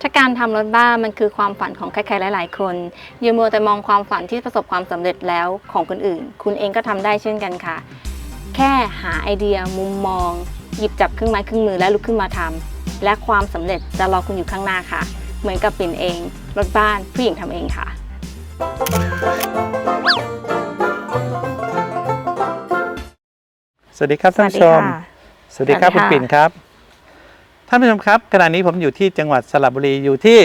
ถ้าการทำรถบ้านมันคือความฝันของใครๆหลาย ๆ คนอย่ามัวแต่มองความฝันที่ประสบความสำเร็จแล้วของคนอื่น คุณเองก็ทำได้เช่นกันค่ะ แค่หาไอเดียมุมมอง หยิบจับเครื่องไม้เครื่องมือและลุกขึ้นมาทำและความสำเร็จจะรอคุณอยู่ข้างหน้าค่ะ เหมือนกับปิ่นเอง รถบ้านผู้หญิงทำเองค่ะ สวัสดีครับท่านผู้ชม สวัสดีครับสวัคุสณดีค่ะปิ่นครับท่านผู้ชมครับขณะนี้ผมอยู่ที่จังหวัดสระบุรีอยู่ที่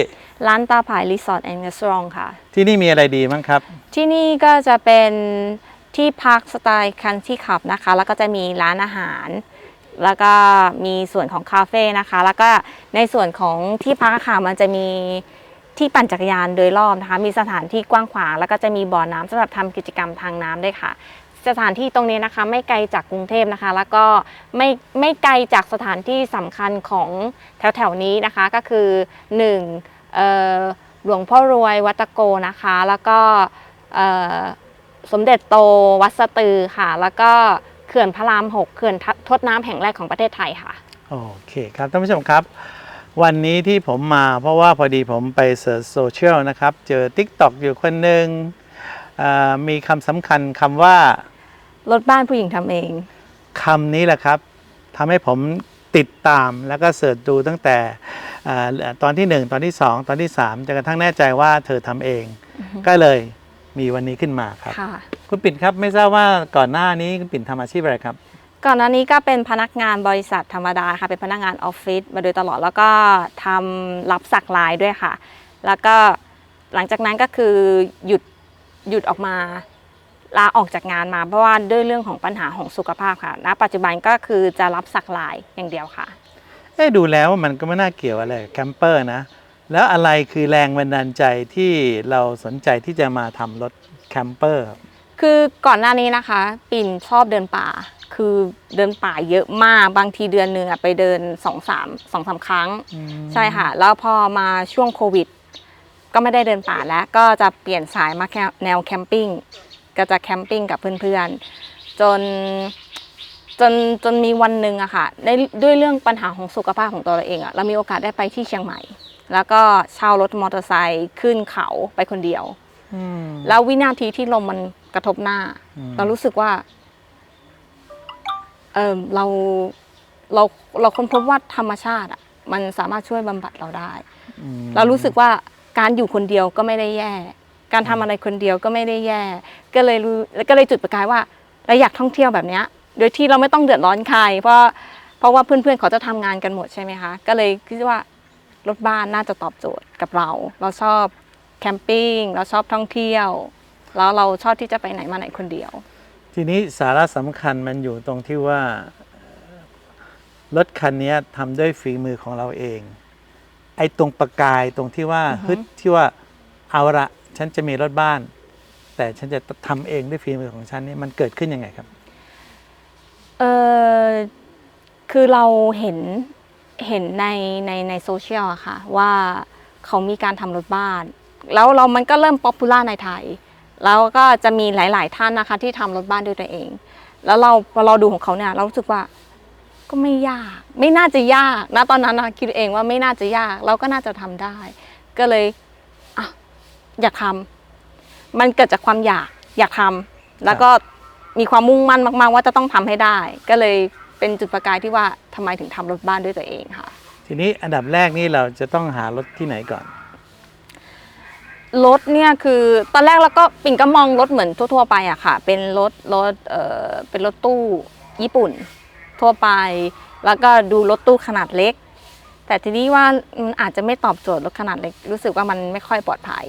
ร้านตาผายรีสอร์ทแอนด์รีสอร์ทค่ะ ที่นี่มีอะไรดีบ้างครับ ที่นี่ก็จะเป็นที่พักสไตล์คันที่ขับนะคะ แล้วก็จะมีร้านอาหาร แล้วก็มีส่วนของคาเฟ่นะคะ แล้วก็ในส่วนของที่พักอะค่ะมันจะมีที่ปั่นจักรยานโดยรอบนะคะ มีสถานที่กว้างขวาง แล้วก็จะมีบ่อน้ำสำหรับทำกิจกรรมทางน้ำด้วยค่ะ สถานที่ตรงนี้นะคะ ไม่ไกลจากกรุงเทพนะคะ แล้วก็ไม่ไม่ไกลจากสถานที่สำคัญของแถวแถวๆนี้นะคะก็คือ1เอ่อหลวงพ่อรวยวัดตโกนะคะ แล้วก็สมเด็จโตวัดสตือค่ะ แล้วก็เขื่อนพระรามหกเขื่อนทดน้ำแห่งแรกของประเทศไทยค่ะ โอเคครับท่านผู้ชมครับ วันนี้ที่ผมมาเพราะว่าพอดีผมไปเสิร์ชโซเชียลนะครับ เจอ Tik t o อกอยู่คนหนึ่งมีคำสำคัญคำว่า รถบ้านผู้หญิงทำเองคำนี้แหละครับทำให้ผมติดตามแล้วก็เสิร์ชดูตั้งแต่เอ่อตอนที่ 1 ตอนที่ 2 ตอนที่3จนกระทั่งแน่ใจว่าเธอทำเอง ก็เลยมีวันนี้ขึ้นมาครับค่ะคุณปิ่นครับไม่ทราบว่าก่อนหน้านี้คุณปิ่นทำอาชีพอะไรครับ ก่อนหน้านี้ก็เป็นพนักงานบริษัทธรรมดาค่ะ เป็นพนักงานออฟฟิศมาโดยตลอดแล้วก็ทำรับสักลายด้วยค่ะ แล้วก็หลังจากนั้นก็คือหยุดหยุดออกมา ลาออกจากงานมาเพราะว่าด้วยเรื่องของปัญหาของสุขภาพค่ะณปัจจุบันก็คือจะรับสักลายอย่างเดียวค่ะ เอ๊ะดูแล้วมันก็ไม่น่าเกี่ยวอะไรกับแคมเปอร์นะ แล้วอะไรคือแรงบันดาลใจที่เราสนใจที่จะมาทำรถแคมเปอร์ครับคือก่อนหน้านี้นะคะ ปิ่นชอบเดินป่า คือเดินป่าเยอะมากบางทีเดือนหนึ่งอะไปเดินสองสามสองสามครั้ง ใช่ค่ะ แล้วพอมาช่วงโควิด ก็ไม่ได้เดินป่าแล้ว ก็จะเปลี่ยนสายมาแคแนวแคมปิ้ง ก็จะแคมปิ้งกับเพื่อนๆ จนจนจนมีวันหนึ่งอะค่ะได้ด้วยเรื่องปัญหาของสุขภาพของตัวเราเองอะเรามีโอกาสได้ไปที่เชียงใหม่ แล้วก็เช่ารถมอเตอร์ไซค์ขึ้นเขาไปคนเดียวอืมแล้ววินาทีที่ลมมันกระทบหน้าอืมเรารู้สึกว่าเออเราเราเราค้นพบว่าธรรมชาติอะมันสามารถช่วยบำบัดเราได้อืมเรารู้สึกว่าการอยู่คนเดียวก็ไม่ได้แย่ การทำอะไรคนเดียวก็ไม่ได้แย่ ก็เลยรู้ก็เลยจุดประกายว่าเราอยากท่องเที่ยวแบบเนี้ยโดยที่เราไม่ต้องเดือดร้อนใคร เพราะเพราะว่าเพื่อนๆเขาจะทำงานกันหมดใช่ไหมคะ ก็เลยคิดว่ารถบ้านน่าจะตอบโจทย์กับเรา เราชอบแคมปิ้งเราชอบท่องเที่ยว แล้วเราชอบที่จะไปไหนมาไหนคนเดียว ทีนี้สาระสำคัญมันอยู่ตรงที่ว่ารถคันนี้ทำด้วยฝีมือของเราเอง ไอ้ตรงประกายตรงที่ว่าอือฮึฮึดที่ว่าเอาละ ฉันจะมีรถบ้าน แต่ฉันจะทำเองด้วยฝีมือของฉันนี่มันเกิดขึ้นยังไงครับเออคือเราเห็นเห็นในในในโซเชียลอะค่ะว่าเขามีการทำรถบ้าน แล้วเรามันก็เริ่มป๊อปปูล่าในไทย แล้วก็จะมีหลาย ๆ ท่านนะคะที่ทำรถบ้านด้วยตัวเอง แล้วเราพอเราดูของเขาเนี่ยเรารู้สึกว่าก็ไม่ยาก ไม่น่าจะยากนะตอนนั้นนะคิดเองว่าไม่น่าจะยาก เราก็น่าจะทำได้ ก็เลย อยากทำมันเกิดจากความอยากอยากทำแล้วก็มีความมุ่งมั่นมากๆ ว่าจะต้องทำให้ได้ ก็เลยเป็นจุดประกายที่ว่าทำไมถึงทำรถบ้านด้วยตัวเองค่ะ ทีนี้อันดับแรกนี่เราจะต้องหารถที่ไหนก่อนรถเนี่ยคือตอนแรกเราก็ปิ่นก็มองรถเหมือนทั่ว ๆ ไปอะค่ะ เป็นรถรถเออเป็นรถตู้ญี่ปุ่น ทั่วไป แล้วก็ดูรถตู้ขนาดเล็ก แต่ทีนี้ว่ามันอาจจะไม่ตอบโจทย์รถขนาดเล็กรู้สึกว่ามันไม่ค่อยปลอดภัย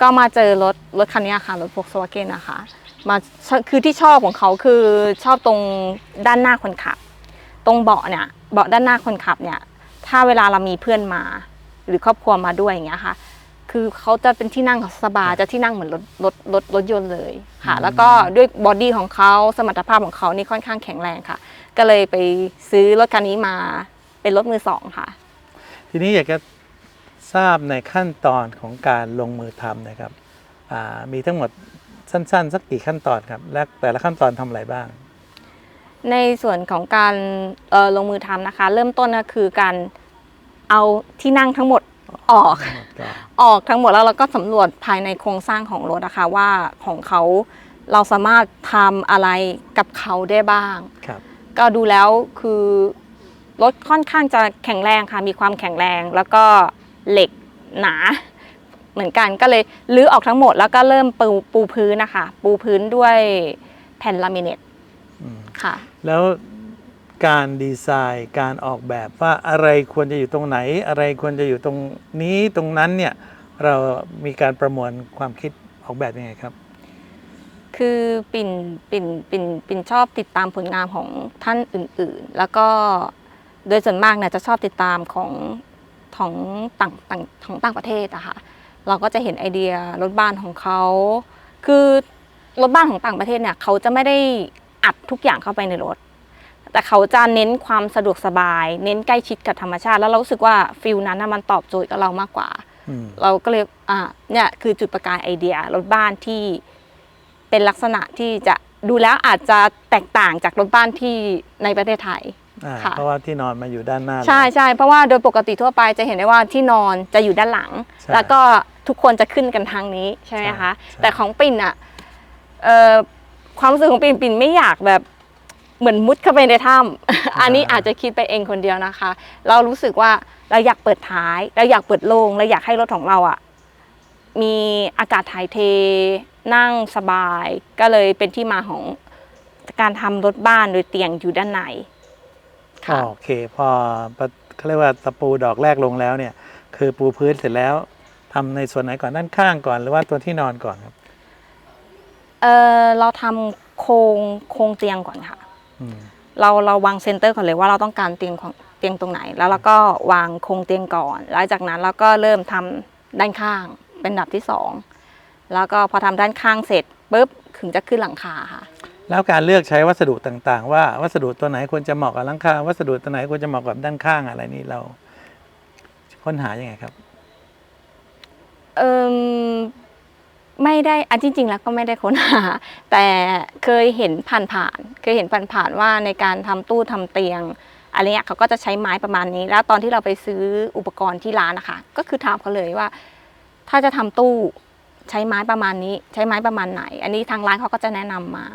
ก็มาเจอรถรถคันนี้ค่ะรถ Volkswagen นะคะมาคือที่ชอบของเขาคือชอบตรงด้านหน้าคนขับ ตรงเบาะเนี่ยเบาะด้านหน้าคนขับเนี่ย ถ้าเวลาเรามีเพื่อนมา หรือครอบครัวมาด้วยอย่างเงี้ยค่ะ คือเขาจะเป็นที่นั่งสบายจะที่นั่งเหมือนรถรถรถรถยนต์เลยค่ะ แล้วก็ด้วยบอดี้ของเขาสมรรถภาพของเขานี่ค่อนข้างแข็งแรงค่ะ ก็เลยไปซื้อรถคันนี้มาเป็นรถมือสองค่ะ ทีนี้อยากจะ ทราบในขั้นตอนของการลงมือทำนะครับอ่ามีทั้งหมดสั้นๆ สักกี่ขั้นตอนครับ และแต่ละขั้นตอนทำอะไรบ้าง ในส่วนของการเอ่อลงมือทำนะคะ เริ่มต้นก็คือการเอาที่นั่งทั้งหมดออกหมดก่อนออกทั้งหมดแล้วเราก็สำรวจภายในโครงสร้างของรถนะคะว่าของเขาเราสามารถทำอะไรกับเขาได้บ้างครับก็ดูแล้วคือรถค่อนข้างจะแข็งแรงค่ะมีความแข็งแรงแล้วก็ เหล็กหนาเหมือนกันก็เลยรื้อออกทั้งหมดแล้วก็เริ่มปูปูพื้นนะคะ ปูพื้นด้วยแผ่นลามิเนตอืมค่ะ แล้วการดีไซน์การออกแบบว่าอะไรควรจะอยู่ตรงไหน อะไรควรจะอยู่ตรงนี้ตรงนั้นเนี่ยเรามีการประมวลความคิดออกแบบยังไงครับ คือปิ่นปิ่นปิ่นปิ่นชอบติดตามผลงานของท่านอื่นๆ แล้วก็โดยส่วนมากเนี่ยจะชอบติดตามของ ของต่างต่างของต่างประเทศอะค่ะเราก็จะเห็นไอเดียรถบ้านของเขาคือรถบ้านของต่างประเทศเนี่ยเขาจะไม่ได้อัดทุกอย่างเข้าไปในรถ แต่เขาจะเน้นความสะดวกสบาย เน้นใกล้ชิดกับธรรมชาติ แล้วเรารู้สึกว่าฟิลนั้นน่ะมันตอบโจทย์กับเรามากกว่าอืมเราก็เลยอ่าเนี่ยคือจุดประกายไอเดียรถบ้านที่เป็นลักษณะที่จะดูแล้วอาจจะแตกต่างจากรถบ้านที่ในประเทศไทย อ่าค่ะ เพราะว่าที่นอนมาอยู่ด้านหน้าเลย ใช่ใช่เพราะว่าโดยปกติทั่วไปจะเห็นได้ว่าที่นอนจะอยู่ด้านหลัง ใช่แล้วก็ทุกคนจะขึ้นกันทางนี้ใช่ไหมใช่คะ ใช่ แต่ของปิ่นอะเอ่อความรู้สึกของปิ่นปิ่นไม่อยากแบบเหมือนมุดเข้าไปในถ้ำ อันนี้อาจจะคิดไปเองคนเดียวนะคะ เรารู้สึกว่าเราอยากเปิดท้าย เราอยากเปิดโล่งเราอยากให้รถของเราอะมีอากาศถ่ายเท นั่งสบาย ก็เลยเป็นที่มาของการทำรถบ้านโดยเตียงอยู่ด้านใน ค่ะโอเค พอประเขาเรียกว่าตะปูดอกแรกลงแล้วเนี่ย คือปูพื้นเสร็จแล้วทำในส่วนไหนก่อนด้านข้างก่อนหรือว่าตัวที่นอนก่อนครับเออเราทำโครงโครงเตียงก่อนค่ะอืมเราเราวางเซนเตอร์ก่อนเลยว่าเราต้องการเตียงของเตียงตรงไหน แล้วเราก็วางโครงเตียงก่อนหลังจากนั้นเราก็เริ่มทำด้านข้างเป็นอันดับที่สองแล้วก็พอทำด้านข้างเสร็จปุ๊บถึงจะขึ้นหลังคาค่ะ แล้วการเลือกใช้วัสดุต่างๆ ว่าวัสดุตัวไหนควรจะเหมาะกับหลังคา วัสดุตัวไหนควรจะเหมาะกับด้านข้างอะไรนี่เราค้นหายังไงครับ เอมไม่ได้อันที่จริงแล้วก็ไม่ได้ค้นหา แต่เคยเห็นผ่านๆเคยเห็นผ่านๆว่าในการทำตู้ทำเตียงอะไรเงี้ยเขาก็จะใช้ไม้ประมาณนี้ แล้วตอนที่เราไปซื้ออุปกรณ์ที่ร้านนะคะ ก็คือถามเขาเลยว่า ถ้าจะทำตู้ใช้ไม้ประมาณนี้ ใช้ไม้ประมาณไหน อันนี้ทางร้านเขาก็จะแนะนำมา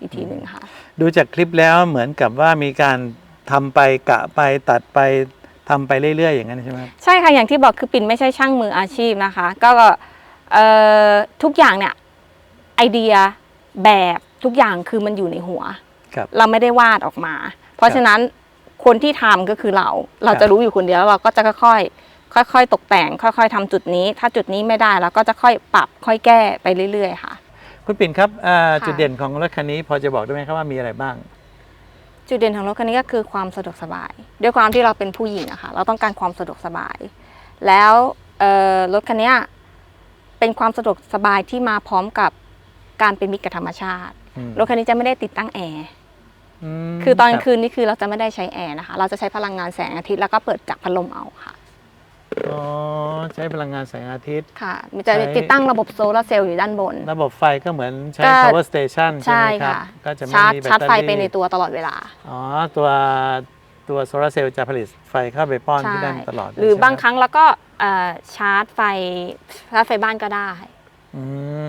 อีกทีหนึ่งค่ะ ดูจากคลิปแล้วเหมือนกับว่ามีการทำไปกะไปตัดไปทำไปเรื่อยๆ อย่างนั้นใช่ไหมครับใช่ค่ะอย่างที่บอกคือปิ่นไม่ใช่ช่างมืออาชีพนะคะ ก็เอ่อทุกอย่างเนี่ยไอเดียแบบทุกอย่างคือมันอยู่ในหัวครับเราไม่ได้วาดออกมา เพราะฉะนั้นคนที่ทำก็คือเราเราจะรู้อยู่คนเดียวแล้วเราก็จะค่อยๆค่อย ๆ ตกแต่ง ค่อย ๆทำจุดนี้ ถ้าจุดนี้ไม่ได้เราก็จะค่อยปรับค่อยแก้ไปเรื่อย ๆ ค่ะ คุณปิ่นครับอ่าค่ะจุดเด่นของรถคันนี้พอจะบอกได้ไหมครับว่ามีอะไรบ้าง จุดเด่นของรถคันนี้ก็คือความสะดวกสบาย ด้วยความที่เราเป็นผู้หญิงอะค่ะเราต้องการความสะดวกสบาย แล้วเอ่อรถคันเนี้ยเป็นความสะดวกสบายที่มาพร้อมกับการเป็นมิตรกับธรรมชาติอืมรถคันนี้จะไม่ได้ติดตั้งแอร์มคือตอนกลางรับคืนนี่คือเราจะไม่ได้ใช้แอร์นะคะ เราจะใช้พลังงานแสงอาทิตย์แล้วก็เปิดจากพัดลมเอาค่ะ อ๋อใช้พลังงานแสงอาทิตย์ ค่ะมันจะใช้ ติดตั้งระบบโซลาร์เซลล์อยู่ด้านบน ระบบไฟก็เหมือนใช้ ก็ power station ใช่ใช่ไหมครับ ค่ะก็จะไม่ชาร์จมีแบตชาร์จเตอไฟรี่ไปในตัวตลอดเวลาอ๋อตัวตัวโซลาร์เซลล์จะผลิตไฟเข้าไปป้อนที่นั่นตลอดหรือบางใช่ไมครั้งแล้วก็เอ่อชาร์จไฟชาร์จไฟบ้านก็ได้ อื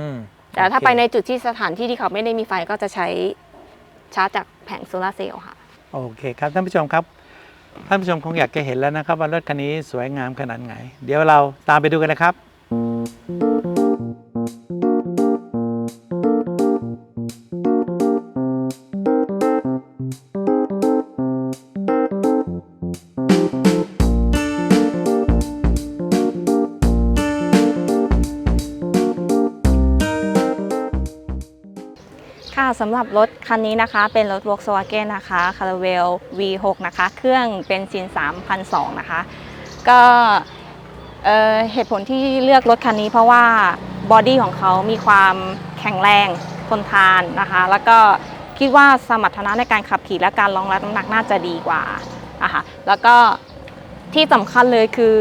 มแต่ถ้าโอเคไปในจุดที่สถานที่ที่เขาไม่ได้มีไฟก็จะใช้ชาร์จจากแผงโซลาร์เซลล์ค่ะ โอเคครับท่านผู้ชมครับ ท่านผู้ชมคงอยากจะเห็นแล้วนะครับว่ารถคันนี้สวยงามขนาดไหน เดี๋ยวเราตามไปดูกันนะครับ สำหรับรถคันนี้นะคะเป็นรถ Volkswagen นะคะ Caravelle V6 นะคะ เครื่องเป็นซิน3,002นะคะ ก็เเหตุผลที่เลือกรถคันนี้เพราะว่าบอดี้ของเขามีความแข็งแรงทนทานนะคะ แล้วก็คิดว่าสมรรถนะในการขับขี่และการรองรับน้ำหนักน่าจะดีกว่านะคะแล้วก็ที่สำคัญเลยคือ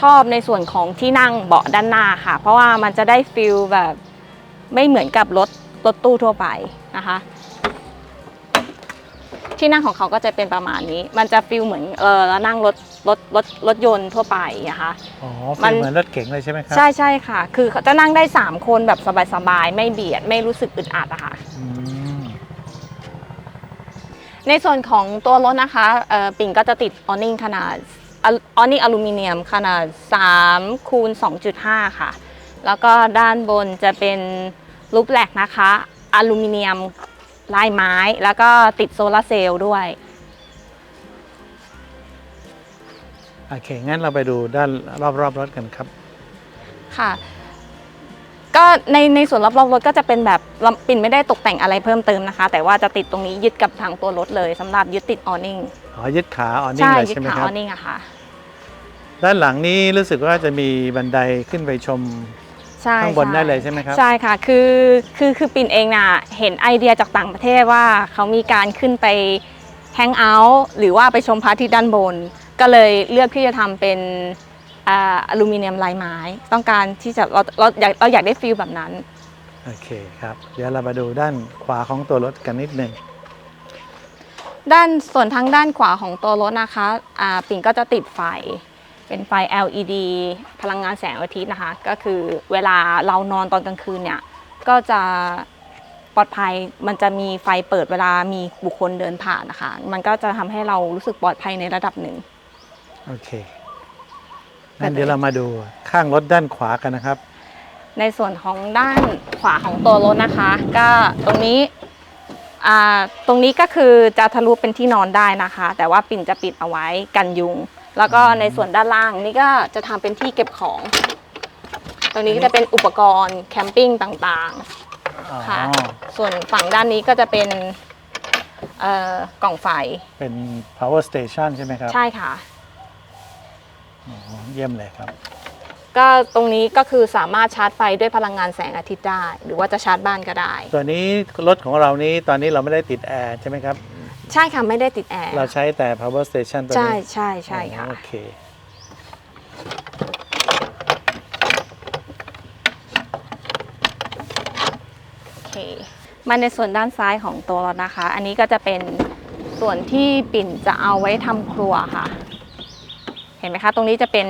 ชอบในส่วนของที่นั่งเบาะด้านหน้าค่ะ เพราะว่ามันจะได้ฟิลแบบไม่เหมือนกับรถรถตู้ทั่วไป นะคะ ที่นั่งของเขาก็จะเป็นประมาณนี้ มันจะฟิลเหมือนเออเรานั่งรถรถรถรถยนต์ทั่วไปนะคะ อ๋อมัฟีนลเหมือนรถเก๋งเลยใช่ไหมครับใช่ใช่ค่ะ คือเขาจะนั่งได้ 3 คนแบบสบายๆ ไม่เบียด ไม่รู้สึกอึดอัดอะค่ะ อืมในส่วนของตัวรถนะคะเอ่อปิ่นก็จะติดออนิ่งขนาดออนิ่งอลูมิเนียมขนาด3คูณ2.5 ค่ะ แล้วก็ด้านบนจะเป็นรูปแหลกนะคะ อลูมิเนียมลายไม้ แล้วก็ติดโซลาร์เซลล์ด้วย โอเค งั้นเราไปดูด้านรอบๆรถกันครับ ค่ะ ก็ในในส่วนรอบๆรถก็จะเป็นแบบลำปิ่นไม่ได้ตกแต่งอะไรเพิ่มเติมนะคะ แต่ว่าจะติดตรงนี้ยึดกับทางตัวรถเลยสำหรับยึดติดออนิ่งอ๋อยึดขาออนนิ่งใช่เลยยึดใช่ไหมขาคอรับอนิ่งอะค่ะ ด้านหลังนี้รู้สึกว่าจะมีบันไดขึ้นไปชม ใช่ข้างบนใช่ได้เลยใช่ไหมครับ ใช่ค่ะ คือคือคือปิ่นเองน่ะเห็นไอเดียจากต่างประเทศว่าเขามีการขึ้นไปแฮงเอาท์หรือว่าไปชมพระอาทิตย์ด้านบน ก็เลยเลือกที่จะทำเป็นอ่าอลูมิเนียมลายไม้ ต้องการที่จะเราเราอยากเราอยากได้ฟีลแบบนั้น โอเคครับ เดี๋ยวเรามาดูด้านขวาของตัวรถกันนิดหนึ่งด้านส่วนทางด้านขวาของตัวรถนะคะอ่าปิ่นก็จะติดไฟ เป็นไฟ LED พลังงานแสงอาทิตย์นะคะ ก็คือเวลาเรานอนตอนกลางคืนเนี่ย ก็จะปลอดภัย มันจะมีไฟเปิดเวลามีบุคคลเดินผ่านนะคะ มันก็จะทำให้เรารู้สึกปลอดภัยในระดับหนึ่ง โอเคงั้นเดี๋ยวเรามาดูข้างรถด้านขวากันนะครับ ในส่วนของด้านขวาของตัวรถนะคะ ก็ตรงนี้อ่าตรงนี้ก็คือจะทะลุเป็นที่นอนได้นะคะ แต่ว่าปิ่นจะปิดเอาไว้กันยุง แล้วก็ในส่วนด้านล่างนี่ก็จะทำเป็นที่เก็บของ ตรงนี้ก็จะเป็นอุปกรณ์แคมปิ้งต่างอ๋อๆค่ะ ส่วนฝั่งด้านนี้ก็จะเป็นเอ่อกล่องไฟเป็น power station ใช่ไหมครับใช่ค่ะ อ๋อเยี่ยมเลยครับ ก็ตรงนี้ก็คือสามารถชาร์จไฟด้วยพลังงานแสงอาทิตย์ได้ หรือว่าจะชาร์จบ้านก็ได้ ตัวนี้รถของเรานี้ตอนนี้เราไม่ได้ติดแอร์ใช่ไหมครับ ใช่ค่ะ ไม่ได้ติดแอร์ เราใช้แต่ power station ตัวใช่นี้ใช่ใช่ค่ะ โอเค โอเค มาในส่วนด้านซ้ายของตัวรถนะคะ อันนี้ก็จะเป็นส่วนที่ปิ่นจะเอาไว้ทำครัวค่ะ เห็นไหมคะ ตรงนี้จะเป็น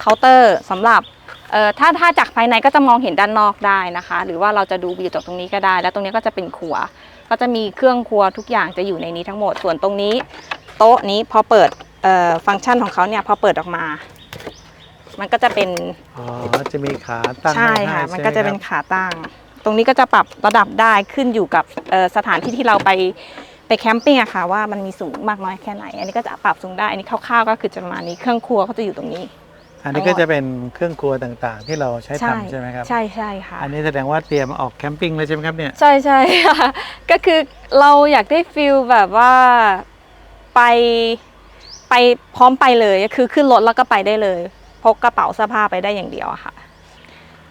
เคาน์เตอร์สำหรับเอ่อถ้าถ้าจากภายในก็จะมองเห็นด้านนอกได้นะคะ หรือว่าเราจะดูวิวจากตรงนี้ก็ได้ แล้วตรงนี้ก็จะเป็นครัว ก็จะมีเครื่องครัวทุกอย่างจะอยู่ในนี้ทั้งหมด ส่วนตรงนี้ โต๊ะนี้พอเปิดเอ่อฟังก์ชันของเขาเนี่ยพอเปิดออกมา มันก็จะเป็น อ๋อ จะมีขาตั้ง ใช่ห้ค่ะให้มันใช่ไหก็จะเป็นครับขาตั้ง ตรงนี้ก็จะปรับระดับได้ขึ้นอยู่กับเอ่อสถานที่ที่เราไปไปแคมปิ้งอะค่ะว่ามันมีสูงมากน้อยแค่ไหน อันนี้ก็จะปรับสูงได้ อันนี้คร่าวๆก็คือจะประมาณนี้ เครื่องครัวเขาจะอยู่ตรงนี้ อันนี้ก็จะเป็นเครื่องครัวต่างๆ ที่เราใช้ทำใช่ไหมครับ ใช่ใช่ค่ะ อันนี้แสดงว่าเตรียมออกแคมปิ้งเลยใช่ไหมครับเนี่ย ใช่ใช่ค่ะ ก็คือเราอยากได้ฟิลแบบว่าไปไปพร้อมไปเลยก็คือขึ้นรถแล้วก็ไปได้เลย พกกระเป๋าเสื้อผ้าไปได้อย่างเดียวอะค่ะ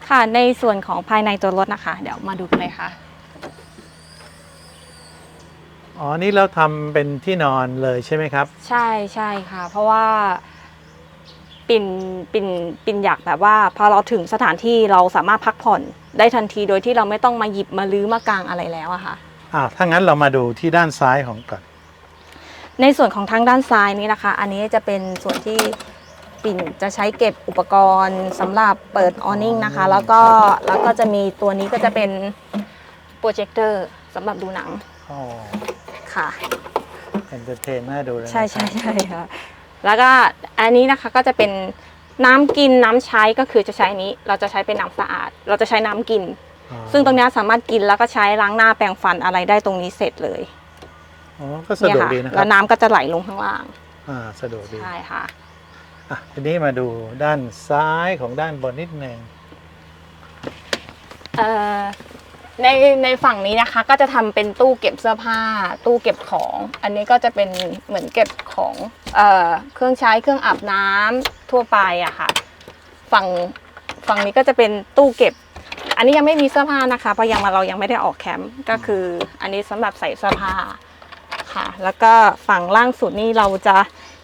ค่ะในส่วนของภายในตัวรถนะคะ เดี๋ยวมาดูกันเลยค่ะอ๋อ นี่เราทำเป็นที่นอนเลยใช่ไหมครับ ใช่ใช่ค่ะ เพราะว่า ปิ่นปิ่นปิ่นอยากแบบว่าพอเราถึงสถานที่เราสามารถพักผ่อนได้ทันทีโดยที่เราไม่ต้องมาหยิบมาลื้อมากางอะไรแล้วอะค่ะอ่าถ้างั้นเรามาดูที่ด้านซ้ายของก่อนในส่วนของทางด้านซ้ายนี้นะคะ อันนี้จะเป็นส่วนที่ปิ่นจะใช้เก็บอุปกรณ์สำหรับเปิดออนิ่งนะคะ แล้วก็แล้วก็จะมีตัวนี้ก็จะเป็นโปรเจคเตอร์สำหรับดูหนังอ๋อค่ะเอนเตอร์เทนน่าดูเลยนะใช่ใช่ใช่ค่ะ แล้วก็อันนี้นะคะก็จะเป็นน้ำกินน้ำใช้ก็คือจะใช้อันนี้ เราจะใช้เป็นน้ำสะอาด เราจะใช้น้ำกินอ๋อซึ่งตรงเนี้ยสามารถกินแล้วก็ใช้ล้างหน้าแปรงฟันอะไรได้ตรงนี้เสร็จเลยอ๋อก็สะดวกเนี่ยค่ะดีนะคแล้รับวน้ำก็จะไหลลงข้างล่างอ่าสะดวกดีใช่ค่ะอะทีนี้มาดูด้านซ้ายของด้านบนนิดหนึ่งเอ่อ ในในฝั่งนี้นะคะก็จะทำเป็นตู้เก็บเสื้อผ้า ตู้เก็บของ อันนี้ก็จะเป็นเหมือนเก็บของเอ่อเครื่องใช้เครื่องอาบน้ำทั่วไปอะค่ะ ฝั่งฝั่งนี้ก็จะเป็นตู้เก็บ อันนี้ยังไม่มีเสื้อผ้านะคะเพราะยังมาเรายังไม่ได้ออกแคมป์ก็คืออันนี้สำหรับใส่เสื้อผ้าค่ะ แล้วก็ฝั่งล่างสุดนี่เราจะ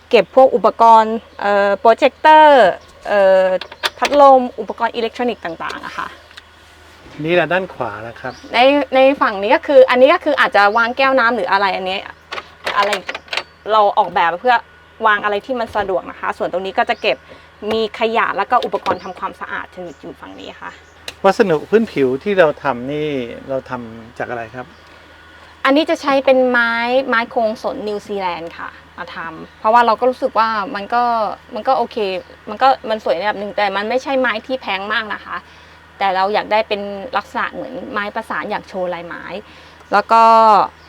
เก็บพวกอุปกรณ์เอ่อโปรเจคเตอร์เอ่อพัดลมอุปกรณ์อิเล็กทรอนิกส์ต่างๆอะค่ะ นี่แหละด้านขวานะครับ ในในฝั่งนี้ก็คือ อันนี้ก็คืออาจจะวางแก้วน้ำหรืออะไรอันนี้ อะไรเราออกแบบเพื่อวางอะไรที่มันสะดวกนะคะ ส่วนตรงนี้ก็จะเก็บมีขยะแล้วก็อุปกรณ์ทำความสะอาดอยู่ฝั่งนี้ค่ะ วัสดุพื้นผิวที่เราทำนี่เราทำจากอะไรครับ อันนี้จะใช้เป็นไม้ไม้โครงสนนิวซีแลนด์ค่ะมาทำเพราะว่าเราก็รู้สึกว่ามันก็มันก็โอเค มันก็มันสวยในแบบหนึ่งแต่มันไม่ใช่ไม้ที่แพงมากนะคะ แต่เราอยากได้เป็นลักษณะเหมือนไม้ประสานอยากโชว์ลายไม้ แล้วก็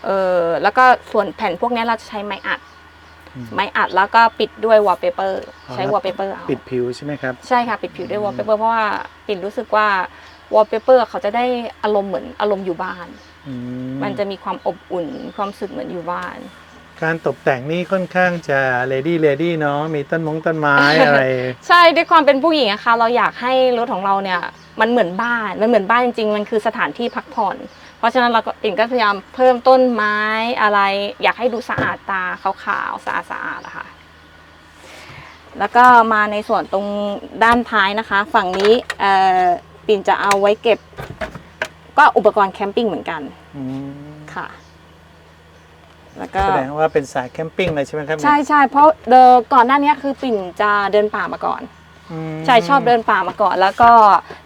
เออแล้วก็ส่วนแผ่นพวกนี้เราจะใช้ไม้อัดอืมไม้อัดแล้วก็ปิดด้วยวอลเปเปอร์อ๋อใช้แล้ววอลเปเปอร์เอาปิดผิวใช่ไหมครับ ใช่ค่ะปิดผิวด้วยวอลเปเปอร์เพราะว่าปิดรู้สึกว่าวอลเปเปอร์เขาจะได้อารมณ์เหมือนอารมณ์อยู่บ้านอืมันจะมีความอบอุ่นความรู้สึกเหมือนอยู่บ้าน การตกแต่งนี่ค่อนข้างจะเลดี้เลดี้เนาะมีต้นมงต้นไม้อะไร ใช่ด้วยความเป็นผู้หญิงอะค่ะ เราอยากให้รถของเราเนี่ยมันเหมือนบ้านมันเหมือนบ้านจริงๆ มันคือสถานที่พักผ่อน เพราะฉะนั้นเราก็ปิ่นก็พยายามเพิ่มต้นไม้อะไร อยากให้ดูสะอาดตาขาวๆสะอาดสะอาดๆอะค่ะ แล้วก็มาในส่วนตรงด้านท้ายนะคะ ฝั่งนี้เอ่อปิ่นจะเอาไว้เก็บ ก็อุปกรณ์แคมปิ้งเหมือนกันอืมค่ะ แล้วก็แสดงว่าเป็นสายแคมปิ้งเลยใช่ไหมครับใช่ใช่เพราะเดินก่อนหน้านี้คือปิ่นจะเดินป่ามาก่อนอืมใช่ชอบเดินป่ามาก่อน แล้วก็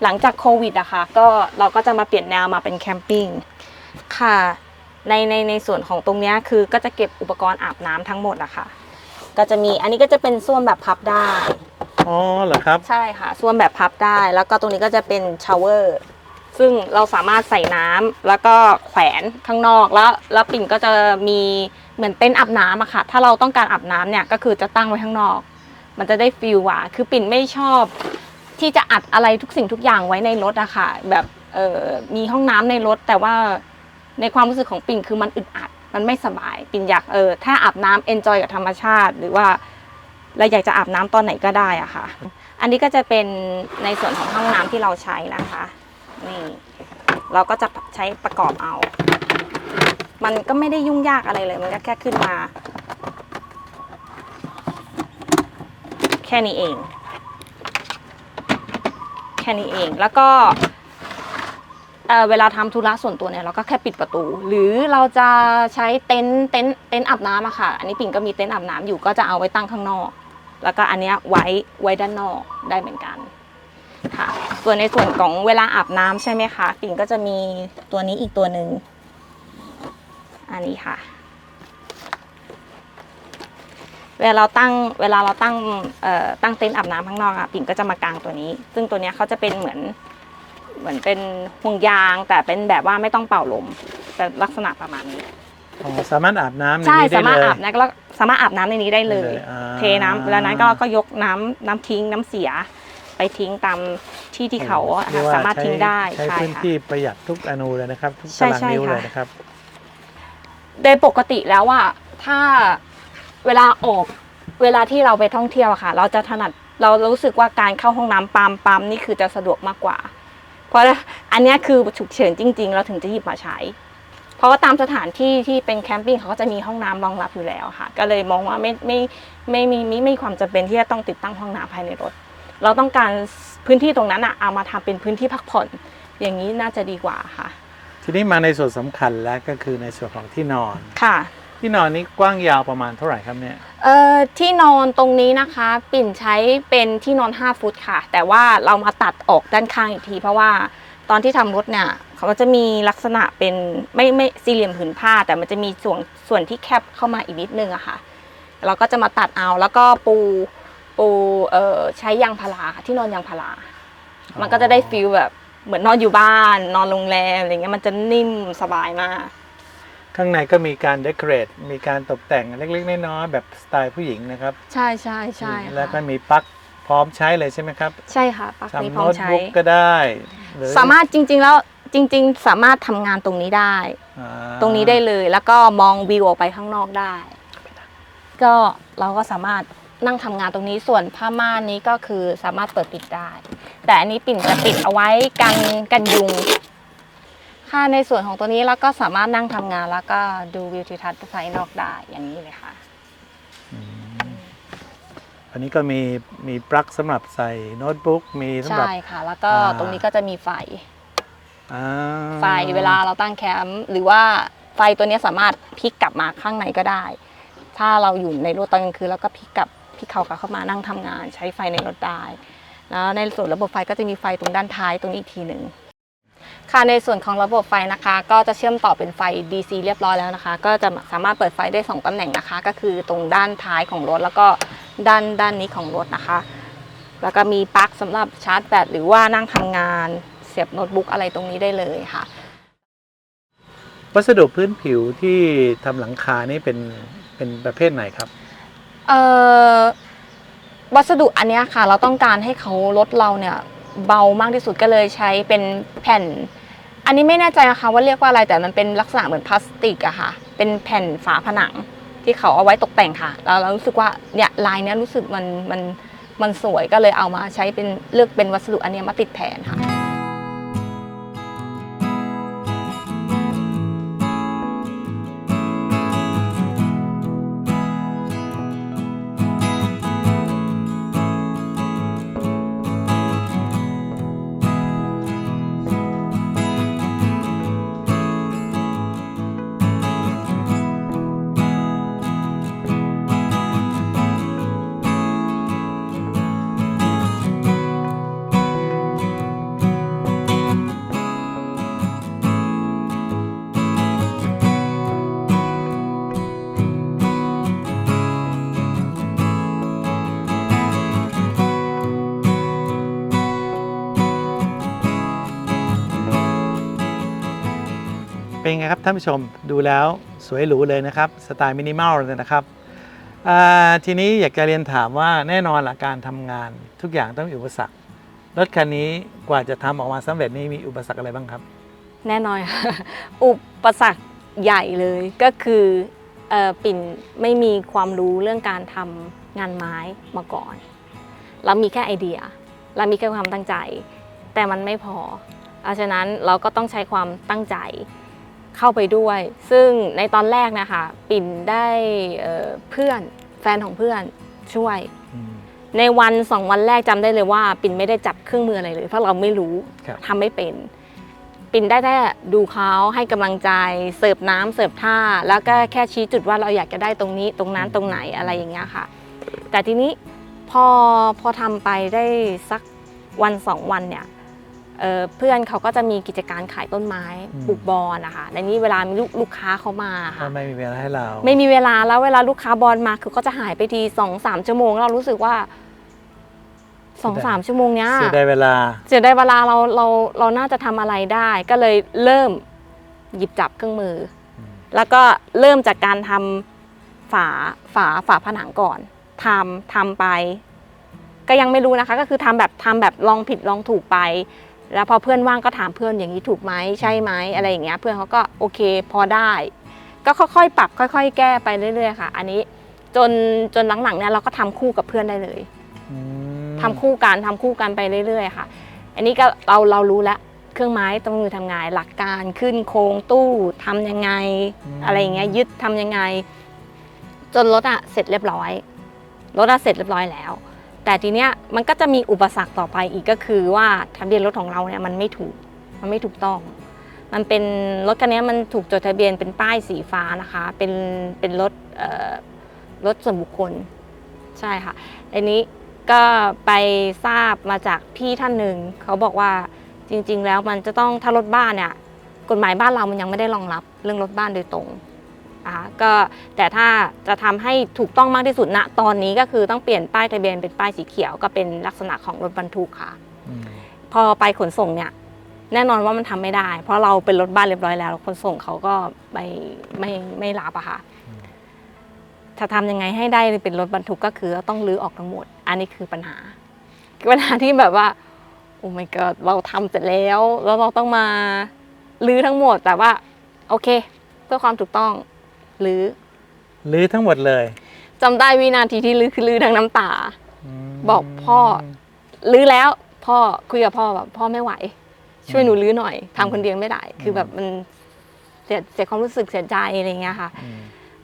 หลังจากโควิดอะค่ะก็เราก็จะมาเปลี่ยนแนวมาเป็นแคมปิ้งค่ะในในในส่วนของตรงเนี้ยคือก็จะเก็บอุปกรณ์อาบน้ำทั้งหมดอะค่ะ ก็จะมีอันนี้ก็จะเป็นส้วมแบบพับได้อ๋อเหรอครับ ใช่ค่ะส้วมแบบพับได้ แล้วก็ตรงนี้ก็จะเป็นชาวเวอร์ ซึ่งเราสามารถใส่น้ำแล้วก็แขวนข้างนอกแล้ว แล้วปิ่นก็จะมีเหมือนเต็นอาบน้ำอะค่ะ ถ้าเราต้องการอาบน้ำเนี่ยก็คือจะตั้งไว้ข้างนอก มันจะได้ฟีลว่าคือปิ่นไม่ชอบที่จะอัดอะไรทุกสิ่งทุกอย่างไว้ในรถอะค่ะ แบบเออมีห้องน้ำในรถ แต่ว่าในความรู้สึกของปิ่นคือมันอึดอัด มันไม่สบาย ปิ่นอยากเออถ้าอาบน้ำเอนจอยกับธรรมชาติ หรือว่าเราอยากจะอาบน้ำตอนไหนก็ได้อะค่ะ อันนี้ก็จะเป็นในส่วนของห้องน้ำที่เราใช้นะคะ นี่เราก็จะใช้ประกอบเอา มันก็ไม่ได้ยุ่งยากอะไรเลย มันก็แค่ขึ้นมา แค่นี้เอง แค่นี้เอง แล้วก็เเวลาทำธุระส่วนตัวเนี่ยเราก็แค่ปิดประตู หรือเราจะใช้เต็นท์เต็นท์เต็นท์อาบน้ำอะค่ะ อันนี้ปิ่นก็มีเต็นท์อาบน้ำอยู่ก็จะเอาไว้ตั้งข้างนอก แล้วก็อันเนี้ยไว้ไว้ด้านนอกได้เหมือนกัน ค่ะ ส่วนในส่วนของเวลาอาบน้ำใช่ไหมคะปิ่นก็จะมีตัวนี้อีกตัวหนึ่งอันนี้ค่ะ เวลาเราตั้งเวลาเราตั้งเอ่อตั้งเต็นท์อาบน้ำข้างนอกอะปิ่นก็จะมากางตัวนี้ ซึ่งตัวเนี้ยเขาจะเป็นเหมือนเหมือนเป็นห่วงยาง แต่เป็นแบบว่าไม่ต้องเป่าลมแต่ลักษณะประมาณนี้อ๋อสามารถอาบน้ำในใช่นี้ได้สามารถเลยอาบน้ำแล้วสามารถอาบน้ำในนี้ได้เลยได้เลยอ่าเทน้ำแล้วนั้นก็ก็ยกน้ำน้ำทิ้งน้ำเสีย ไปทิ้งตามที่ที่เขาอะเรียกว่สามารถทิ้งได้ใช้ใช่พื้นค่ะที่ประหยัดทุกอนูเลยนะครับทุกใช่ตารางใช่นิ้วค่ะเลยนะครับโดยปกติแล้วว่าถ้าเวลาออกเวลาที่เราไปท่องเที่ยวอะค่ะ เราจะถนัดเรารู้สึกว่าการเข้าห้องน้ำปั๊มปั๊มนี่คือจะสะดวกมากกว่า เพราะอันเนี้ยคือฉุกเฉินจริง ๆ เราถึงจะหยิบมาใช้ เพราะว่าตามสถานที่ที่เป็นแคมปิ้งเขาก็จะมีห้องน้ำรองรับอยู่แล้วค่ะ ก็เลยมองว่าไม่ไม่ไม่ไม่ไม่ไม่มีความจำเป็นที่จะต้องติดตั้งห้องน้ำภายในรถ เราต้องการพื้นที่ตรงนั้นอะเอามาทำเป็นพื้นที่พักผ่อน อย่างนี้น่าจะดีกว่าค่ะ ทีนี้มาในส่วนสำคัญแล้วก็คือในส่วนของที่นอนค่ะ ที่นอนนี้กว้างยาวประมาณเท่าไหร่ครับเนี่ยเอ่อที่นอนตรงนี้นะคะ ปิ่นใช้เป็นที่นอน 5 ฟุตค่ะ แต่ว่าเรามาตัดออกด้านข้างอีกที เพราะว่าตอนที่ทำรถเนี่ยเขาก็จะมีลักษณะเป็นไม่ไม่สี่เหลี่ยมผืนผ้า แต่มันจะมีส่วนส่วนที่แคบเข้ามาอีกนิดนึงอะค่ะ เราก็จะมาตัดเอาแล้วก็ปู ปูเอ่อใช้ยางพาราค่ะที่นอนยางพารา มันก็จะได้ฟีลแบบเหมือนนอนอยู่บ้าน นอนโรงแรมอะไรเงี้ยมันจะนิ่มสบายมาก ข้างในก็มีการเดคอเรทมีการตกแต่งเล็กๆน้อยๆแบบสไตล์ผู้หญิงนะครับ ใช่ใช่ใช่ค่ะแล้วก็มีปลั๊กพร้อมใช้เลยใช่ไหมครับ ใช่ค่ะปลั๊กนี้ทำพร้อโน้มตใช้บุ๊กก็ได้หอสามารถจริง ๆ แล้วจริง ๆ สามารถทำงานตรงนี้ได้อ่าตรงนี้ได้เลยแล้วก็มองวิวออกไปข้างนอกได้ ก็เราก็สามารถ นั่งทำงานตรงนี้ส่วนผ้าม่านนี้ก็คือสามารถเปิดปิดได้ แต่อันนี้ปิ่นจะปิดเอาไว้กันกันยุง ค่ะในส่วนของตัวนี้เราก็สามารถนั่งทำงานแล้วก็ดูวิวทิวทัศน์ภายนอกได้อย่างนี้เลยค่ะ อันนี้ก็มีมีปลั๊กสำหรับใส่โน้ตบุ๊กมีสำหรับใช่ค่ะ แล้วก็อ่า ตรงนี้ก็จะมีไฟ อ่าไฟเวลาเราตั้งแคมป์หรือว่าไฟตัวเนี้ยสามารถพลิกกลับมาข้างในก็ได้ ถ้าเราอยู่ในรถตอนกลางคืนแล้วก็พี่กับ พี่เขาก็เข้ามานั่งทำงาน ใช้ไฟในรถได้ แล้วในส่วนระบบไฟก็จะมีไฟตรงด้านท้ายตรงนี้อีกทีหนึ่งค่ะในส่วนของระบบไฟนะคะ ก็จะเชื่อมต่อเป็นไฟ DC เรียบร้อยแล้วนะคะ ก็จะสามารถเปิดไฟได้สองตำแหน่งนะคะ ก็คือตรงด้านท้ายของรถแล้วก็ด้านด้านนี้ของรถนะคะ แล้วก็มีปลั๊กสำหรับชาร์จแบตหรือว่านั่งทำงานเสียบโน้ตบุ๊กอะไรตรงนี้ได้เลยค่ะ วัสดุพื้นผิวที่ทำหลังคานี่เป็นเป็นประเภทไหนครับ เอ่อวัสดุอันเนี้ยค่ะ เราต้องการให้เขาลดเราเนี่ยเบามากที่สุดก็เลยใช้เป็นแผ่น อันนี้ไม่แน่ใจนะคะว่าเรียกว่าอะไรแต่มันเป็นลักษณะเหมือนพลาสติกอะค่ะ เป็นแผ่นฝาผนังที่เขาเอาไว้ตกแต่งค่ะแล้วเรารู้สึกว่าเนี่ยลายเนี้ยรู้สึกมันมันมันสวยก็เลยเอามาใช้เป็นเลือกเป็นวัสดุอันเนี้ยมาติดแผนค่ะ ไงครับท่านผู้ชมดูแล้วสวยหรูเลยนะครับสไตล์มินิมอลเลยนะครับทีนี้อยากจะเรียนถามว่าแน่นอนหลักการทำงาน ทุกอย่างต้องมีอุปสรรครถคันนี้กว่าจะทำออกมาสำเร็จนี่มีอุปสรรคอะไรบ้างครับ แน่นอนค่ะอุปสรรคใหญ่เลยก็คือเอ่อปิ่นไม่มีความรู้เรื่องการทำงานไม้มาก่อน เรามีแค่ไอเดีย เรามีแค่ความตั้งใจ แต่มันไม่พอเพราะฉะนั้นเราก็ต้องใช้ความตั้งใจ เข้าไปด้วย ซึ่งในตอนแรกนะคะปิ่นได้เอ่อเพื่อนแฟนของเพื่อนช่วย ในวันสองวันแรกจำได้เลยว่า ปิ่นไม่ได้จับเครื่องมืออะไรเลย เพราะเราไม่รู้ครับทำไม่เป็น ปิ่นได้แค่ดูเขาให้กำลังใจเสิร์ฟน้ำเสิร์ฟท่า แล้วก็แค่ชี้จุดว่าเราอยากจะได้ตรงนี้ตรงนั้นตรงไหนอะไรอย่างเงี้ยค่ะ แต่ทีนี้พอพอทำไปได้สักวันสองวันเนี่ย เอ่อเพื่อนเขาก็จะมีกิจการขายต้นไม้อืมปลูกบอนนะคะในนี้เวลามีลูกลูกค้าเขามาก็ค่ะไม่มีเวลาให้เรา ไม่มีเวลาแล้วเวลาลูกค้าบอลมาคือก็จะหายไปทีสองสามชั่วโมงแล้วเรารู้สึกว่าสองสามชั่วโมงเนี้ยเสียดายเวลาเสียดายเวลาเราเราเราน่าจะทำอะไรได้ ก็เลยเริ่มหยิบจับเครื่องมืออมแล้วก็เริ่มจากการทำฝาฝาฝาผนังก่อนทำทำไป ก็ยังไม่รู้นะคะ ก็คือทำแบบทำแบบลองผิดลองถูกไป แล้วพอเพื่อนว่างก็ถามเพื่อนอย่างนี้ถูกไหมใช่ไหมอะไรอย่างเงี้ยเพื่อนเขาก็โอเคพอได้ ก็ค่อยๆ ปรับค่อย ๆ แก้ไปเรื่อยๆค่ะ อันนี้จนจนหลังๆเนี่ยเราก็ทำคู่กับเพื่อนได้เลยอืมทำคู่กันทำคู่กันไปเรื่อยๆค่ะ อันนี้ก็เราเรารู้แล้วเครื่องไม้ต้องมือทำงานหลักการขึ้นโครงตู้ทำยังไง อะไรอย่างเงี้ยยึดทำยังไง จนรถอะเสร็จเรียบร้อยรถอะเสร็จเรียบร้อยแล้ว แต่ทีเนี้ยมันก็จะมีอุปสรรคต่อไปอีกก็คือว่าทะเบียนรถของเราเนี่ยมันไม่ถูก มันไม่ถูกต้อง มันเป็นรถคันนี้มันถูกจดทะเบียนเป็นป้ายสีฟ้านะคะ เป็นเป็นรถเอ่อรถส่วนบุคคล ใช่ค่ะอันนี้ก็ไปทราบมาจากพี่ท่านหนึ่งเขาบอกว่าจริง ๆ แล้วมันจะต้องถ้ารถบ้านเนี่ยกฎหมายบ้านเรามันยังไม่ได้รองรับเรื่องรถบ้านโดยตรง นะคะก็แต่ถ้าจะทำให้ถูกต้องมากที่สุดณตอนนี้ก็คือต้องเปลี่ยนป้ายทะเบียนเป็นป้ายสีเขียวก็เป็นลักษณะของรถบรรทุกค่ะอืมพอไปขนส่งเนี่ยแน่นอนว่ามันทำไม่ได้ เพราะเราเป็นรถบ้านเรียบร้อยแล้วขนส่งเขาก็ไม่ไม่ไม่รับอะค่ะถ้าทำยังไงให้ได้เป็นรถบรรทุกก็คือต้องรื้อออกทั้งหมด อันนี้คือปัญหาปัญหาที่แบบว่าโอ้ my god เราทำเสร็จแล้วแล้วเราต้องมารื้อทั้งหมดแต่ว่า โอเค เพื่อความถูกต้อง รื้อรื้อทั้งหมดเลยจำได้วินาทีที่รื้อคือรื้อทั้งน้ำตา มบอกพ่อรื้อแล้วพ่อคุยกับพ่อแบบพ่อไม่ไหว ช่วยหนูรื้อหน่อยทำคนเดียวไม่ได้ คือแบบมันเสียเสียความรู้สึกเสียใจอะไรอย่างเงี้ยค่ะ อืม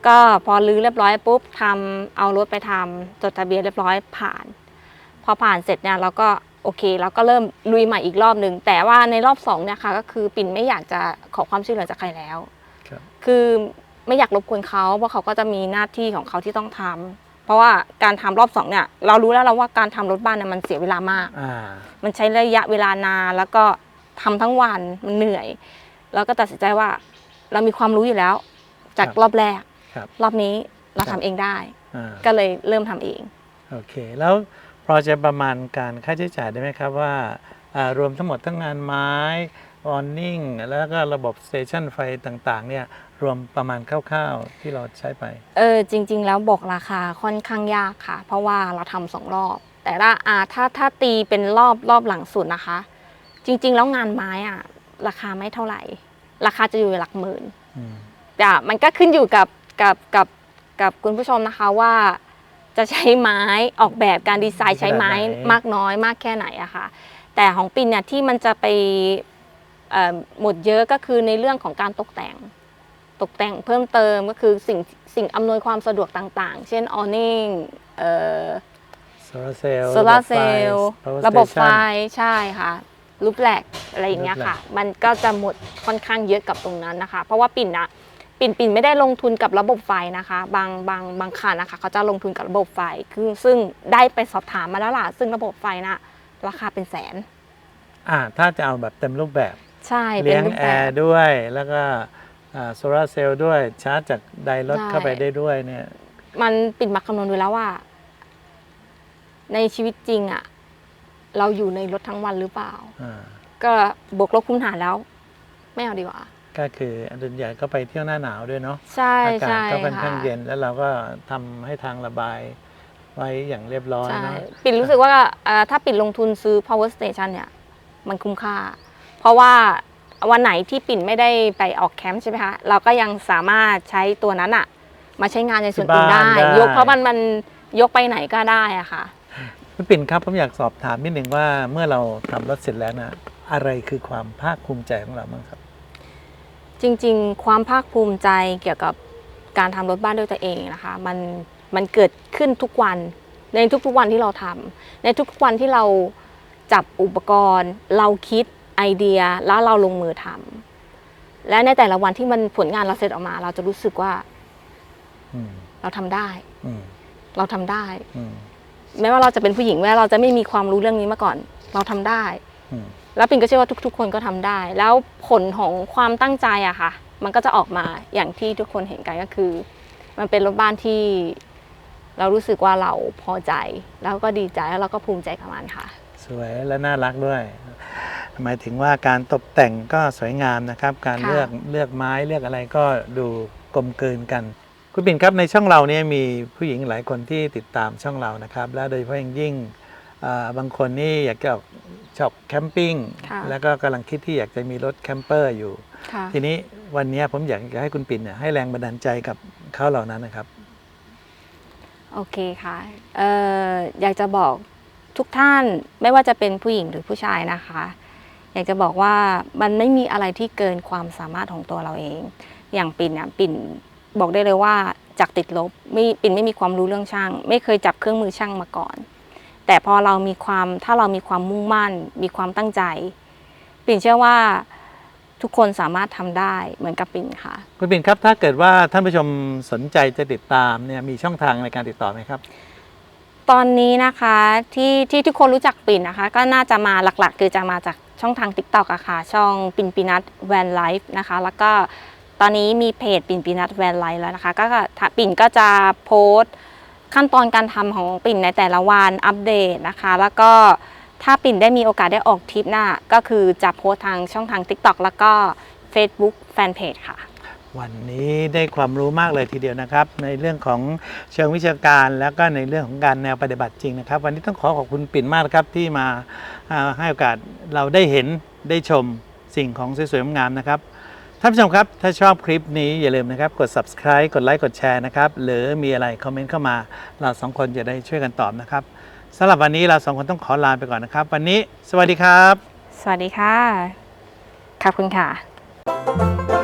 ก็พอรื้อเรียบร้อยปุ๊บทำเอารถไปทำจดทะเบียนเรียบร้อยผ่าน พอผ่านเสร็จเนี่ยเราก็โอเคเราก็เริ่มลุยใหม่อีกรอบหนึ่งแต่ว่าในรอบสองเนี่ยค่ะก็คือปิ่นไม่อยากจะขอความช่วยเหลือจากใครแล้ว ครับ คือ ไม่อยากรบกวนเขาเพราะเขาก็จะมีหน้าที่ของเขาที่ต้องทำเพราะว่าการทำรอบสองเนี่ย เรารู้แล้วเราว่าการทำรถบ้านเนี่ยมันเสียเวลามากอ่ามันใช้ระยะเวลานานแล้วก็ทำทั้งวันมันเหนื่อย แล้วก็ตัดสินใจว่าเรามีความรู้อยู่แล้ว จากครับรอบแรกครับรอบนี้เราครัทำบเองได้อ่าก็เลยเริ่มทำเองโอเค แล้วพอจะประมาณการค่าใช้จ่ายได้ไหมครับว่าอ่ารวมทั้งหมดทั้งงานไม้ออนนิ่งแล้วก็ระบบสเตชันไฟต่างๆเนี่ย รวมประมาณคร่าวๆที่เราใช้ไป เออจริง ๆ แล้วบอกราคาค่อนข้างยากค่ะ เพราะว่าเราทำสองรอบ แต่ละอ่าถ้าถ้าตีเป็นรอบรอบหลังสุดนะคะ จริง ๆ แล้วงานไม้อะราคาไม่เท่าไหร่ ราคาจะอยู่หลักหมื่นอืมแต่มันก็ขึ้นอยู่กับกับกับกับคุณผู้ชมนะคะว่า จะใช้ไม้ออกแบบการดีไซน์ใช้ไม้มากน้อยมากแค่ไหนอะค่ะ แต่ของปินเนี่ยที่มันจะไปเอ่อหมดเยอะก็คือในเรื่องของการตกแต่ง ตกแต่งเพิ่มเติมก็คือสิ่งสิ่งอำนวยความสะดวกต่างๆ เช่นออนิ่งเอ่อโซลาร์เซลล์โซลาร์เซลล์ Power ระบบไฟ Station ใช่ค่ะรูปแหลกอะไรอย่างเงี้ยค่ะรูปแหลกมันก็จะหมดค่อนข้างเยอะกับตรงนั้นนะคะ เพราะว่าปิ่นนะปิ่นปิ่นไม่ได้ลงทุนกับระบบไฟนะคะ บางบางบางคันนะคะ เขาจะลงทุนกับระบบไฟคือซึ่งได้ไปสอบถามมาแล้วล่ะซึ่งระบบไฟนะราคาเป็นแสน อ่าถ้าจะเอาแบบเต็มรูปแบบ ใช่เป็เลี้นยงรูปแอแบบร์ด้วยแล้วก็ โซลาร์เซลล์ด้วยชาร์จจากไดรถใช่ เข้าไปได้ด้วยเนี่ย มันปิ่นมาคำนวณดูแล้วว่า ในชีวิตจริงอะเราอยู่ในรถทั้งวันหรือเปล่า อ่า ก็บวกลบคูณหารแล้ว ไม่เอาดีกว่า ก็คืออันดับใหญ่ก็ไปเที่ยวหน้าหนาวด้วยเนาะใช่อากาศใช่ก็ค่อนข้างค่ะเย็นแล้วเราก็ทำให้ทางระบายไว้อย่างเรียบร้อยใช่เนาะ ปิ่นรู้สึกว่าเอ่อถ้าปิ่นลงทุนซื้อ power station เนี่ย มันคุ้มค่า เพราะว่า วันไหนที่ปิ่นไม่ได้ไปออกแคมป์ใช่ไหมคะเราก็ยังสามารถใช้ตัวนั้นอะมาใช้งานในส่วนอื่นได้ ยกเพราะมันมันยกไปไหนก็ได้อะค่ะ คุณปิ่นครับผมอยากสอบถามนิดหนึ่งว่าเมื่อเราทำรถเสร็จแล้วนะอะไรคือความภาคภูมิใจของเราบ้างครับ จริงๆ ความภาคภูมิใจเกี่ยวกับการทำรถบ้านด้วยตัวเองนะคะ มันมันเกิดขึ้นทุกวันในทุกๆวันที่เราทำในทุกๆวันที่เราจับอุปกรณ์ เราคิด ไอเดียแล้วเราลงมือทำและในแต่ละวันที่มันผลงานเราเสร็จออกมา เราจะรู้สึกว่าอืมเราทำได้อืมเราทำได้อืมแม้ว่าเราจะเป็นผู้หญิงแม้เราจะไม่มีความรู้เรื่องนี้มาก่อน เราทำได้อืมแล้วปิ่นก็เชื่อว่าทุก ๆ คนก็ทำได้ แล้วผลของความตั้งใจอะค่ะ มันก็จะออกมาอย่างที่ทุกคนเห็นกันก็คือ มันเป็นรถบ้านที่ เรารู้สึกว่าเราพอใจ แล้วก็ดีใจแล้วเราก็ภูมิใจกับมันค่ะ สวยและน่ารักด้วย หมายถึงว่าการตกแต่งก็สวยงามนะครับ การค่ะเลือกเลือกไม้เลือกอะไรก็ดูกลมกลืนกัน คุณปิ่นครับในช่องเราเนี่ยมีผู้หญิงหลายคนที่ติดตามช่องเรานะครับ และโดยเฉพาะอย่างยิ่งอ่าบางคนนี่อยากจะออกชอบแคมปิ้งค่ะแล้วก็กำลังคิดที่อยากจะมีรถแคมเปอร์อยู่ค่ะทีนี้วันนี้ผมอยากจะให้คุณปิ่นเนี่ยให้แรงบันดาลใจกับเขาเหล่านั้นนะครับ โอเคค่ะเอ่ออยากจะบอกทุกท่านไม่ว่าจะเป็นผู้หญิงหรือผู้ชายนะคะ อยากจะบอกว่ามันไม่มีอะไรที่เกินความสามารถของตัวเราเอง อย่างปิ่นเนี่ยปิ่นบอกได้เลยว่าจากติดลบไม่ปิ่นไม่มีความรู้เรื่องช่าง ไม่เคยจับเครื่องมือช่างมาก่อน แต่พอเรามีความถ้าเรามีความมุ่งมั่น มีความตั้งใจ ปิ่นเชื่อว่าทุกคนสามารถทำได้เหมือนกับปิ่นค่ะคุณปิ่นครับถ้าเกิดว่าท่านผู้ชมสนใจจะติดตามเนี่ยมีช่องทางในการติดต่อไหมครับ ตอนนี้นะคะที่ที่ทุกคนรู้จักปิ่นนะคะ ก็น่าจะมาหลักๆ คือจะมาจากช่องทาง t ิ k t o k อะค่ะช่องปิ่นปินัทแวนไลฟ์นะคะ แล้วก็ตอนนี้มีเพจปิ่นปินัทแวนไลฟ์แล้วนะคะ ก็ปิ่นก็จะโพสต์ขั้นตอนการทำของปิ่นในแต่ละวันอัปเดตนะคะ แล้วก็ถ้าปิ่นได้มีโอกาสได้ออกทริปหน้า ก็คือจะโพสต์ทางช่องทาง TikTok แล้วก็ Facebook Fanpage ค่ะ วันนี้ได้ความรู้มากเลยทีเดียวนะครับ ในเรื่องของเชิงวิชาการแล้วก็ในเรื่องของการแนวปฏิบัติจริงนะครับ วันนี้ต้องขอขอบคุณปิ่นมากครับที่มาาให้โอกาสเราได้เห็นได้ชมสิ่งของสวยๆงามนะครับท่านผู้ชมครับ ถ้าชอบคลิปนี้อย่าลืมนะครับ กด subscribe กดไลค์กดแชร์นะครับ หรือมีอะไรคอมเมนต์เข้ามา เราสองคนจะได้ช่วยกันตอบนะครับสำหรับวันนี้เราสองคนต้องขอลาไปก่อนนะครับ วันนี้สวัสดีครับ สวัสดีค่ะ ขอบคุณค่ะ